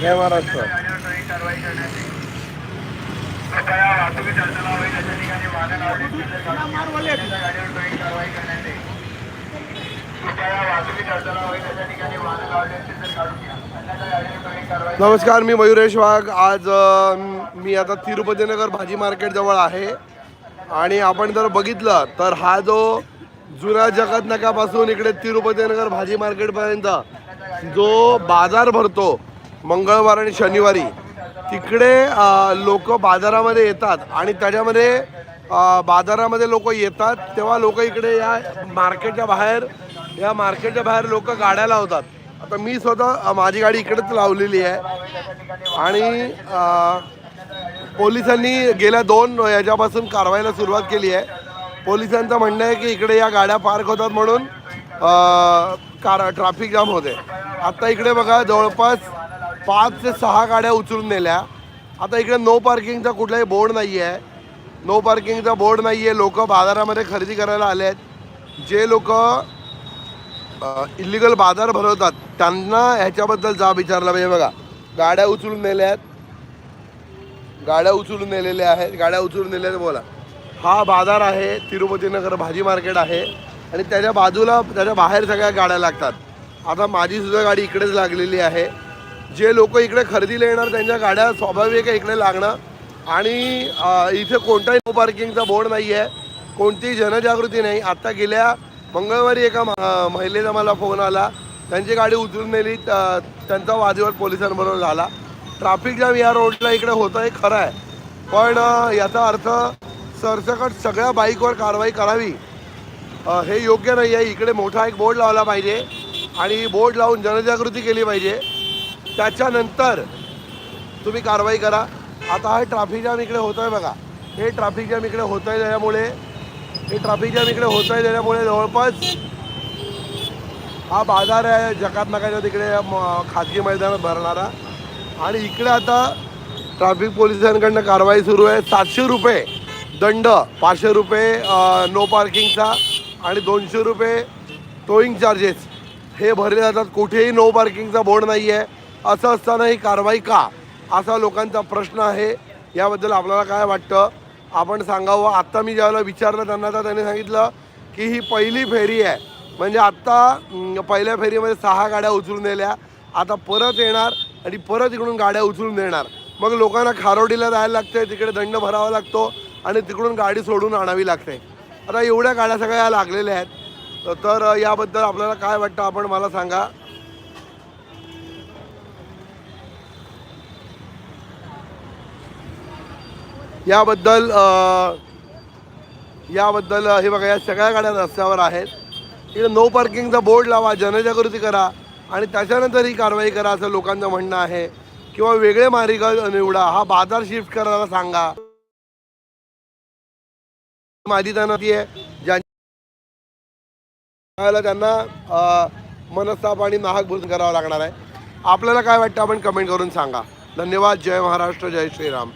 जय महाराष्ट्र. नमस्कार मी मयुरेश वाघ. आज मी आता तिरुपतीनगर भाजी मार्केट जवळ आहे. आणि आपण जर बघितलं तर हा जो जुन्या जगत नकापासून इकडे तिरुपतीनगर भाजी मार्केटपर्यंत जो बाजार भरतो मंगळवार आणि शनिवारी तिकडे लोक बाजारामध्ये येतात आणि त्याच्यामध्ये बाजारामध्ये लोक येतात. तेव्हा लोक इकडे या मार्केटच्या बाहेर या मार्केटच्या बाहेर लोक गाड्या लावतात. आता मी स्वतः माझी गाडी इकडेच लावलेली आहे. आणि पोलिसांनी गेल्या दोन याच्यापासून कारवाईला सुरुवात केली आहे. पोलिसांचं म्हणणं आहे की इकडे या गाड्या पार्क होतात म्हणून कार ट्रॅफिक जाम होते. आत्ता इकडे बघा जवळपास पाच ते सहा गाड्या उचलून नेल्या. आता इकडे नो पार्किंगचा कुठलाही बोर्ड नाही आहे नो पार्किंगचा बोर्ड नाही आहे लोक बाजारामध्ये खरेदी करायला आले आहेत. जे लोक इलिगल बाजार भरवतात त्यांना ह्याच्याबद्दल जाब विचारला पाहिजे. बघा गाड्या उचलून नेल्या आहेत. गाड्या उचलून नेलेल्या आहेत. गाड्या उचलून नेल्या आहेत बोला. हा बाजार आहे तिरुपतीनगर भाजी मार्केट आहे. आणि त्याच्या बाजूला त्याच्या बाहेर सगळ्या गाड्या लागतात. आता माझीसुद्धा गाडी इकडेच लागलेली आहे. जे लोक इकडे खरेदीला येणार त्यांच्या गाड्या स्वाभाविक आहे इकडे लागणं. आणि इथे कोणताही नो पार्किंगचा बोर्ड नाही आहे कोणतीही जनजागृती नाही. आत्ता गेल्या मंगळवारी एका म- महिलेचा मला फोन आला. त्यांची गाडी उचलून नेली. त्यांचा वादविवाद पोलिसांबरोबर झाला. ट्रॅफिक जाम या रोडला इकडे होतं हे खरं आहे पण याचा अर्थ सरसकट सगळ्या बाईकवर कारवाई करावी. हे योग्य नाही आहे इकडे मोठा एक बोर्ड लावला पाहिजे. आणि बोर्ड लावून जनजागृती केली पाहिजे. त्याच्यानंतर तुम्ही कारवाई करा. आता हा ट्रॅफिक जाम इकडे होत आहे बघा. हे ट्रॅफिक जाम इकडे होत आहे त्याच्यामुळे हे ट्रॅफिक जाम इकडे होत आहे त्याच्यामुळे जवळपास हा बाजार आहे जकात नकाच्या तिकडे खाजगी मैदानात भरणारा. आणि इकडे आता ट्रॅफिक पोलिसांकडनं कारवाई सुरू आहे. सातशे रुपये दंड पाचशे रुपये नो पार्किंगचा आणि दोनशे रुपये टोईंग चार्जेस हे भरले जातात. कुठेही नो पार्किंगचा बोर्ड नाही आहे असं असताना ही कारवाई का? असा लोकांचा प्रश्न आहे. याबद्दल आपल्याला काय वाटतं? आपण सांगावं. आत्ता मी ज्यावेळेला विचारलं त्यांना तर त्यांनी सांगितलं की ही पहिली फेरी आहे. म्हणजे आत्ता पहिल्या फेरीमध्ये सहा गाड्या उचलून नेल्या. आता परत येणार आणि परत इकडून गाड्या उचलून देणार. मग लोकांना खारोडीला जायला लागते तिकडे दंड भरावा लागतो आणि तिकडून गाडी सोडून आणावी लागते. आता एवढ्या गाड्या सगळ्या लागलेल्या आहेत. तर- याबद्दल आपल्याला काय वाटतं? आपण मला सांगा. याबद्दल याबद्दल हे बघा या सगळ्या गाड्या रस्त्यावर आहेत. इकडे नो पार्किंगचा बोर्ड लावा जनजागृती करा आणि त्याच्यानंतर ही कारवाई करा असं लोकांचं म्हणणं आहे. किंवा वेगळे मार्ग निवडा हा बाजार शिफ्ट करायला सांगा. माझी त्यांना ती आहे. ज्यांना त्यांना मनस्ताप आणि नाहक भूत करावं लागणार आहे. आपल्याला काय वाटतं आपण कमेंट करून सांगा. धन्यवाद. जय महाराष्ट्र जय श्रीराम.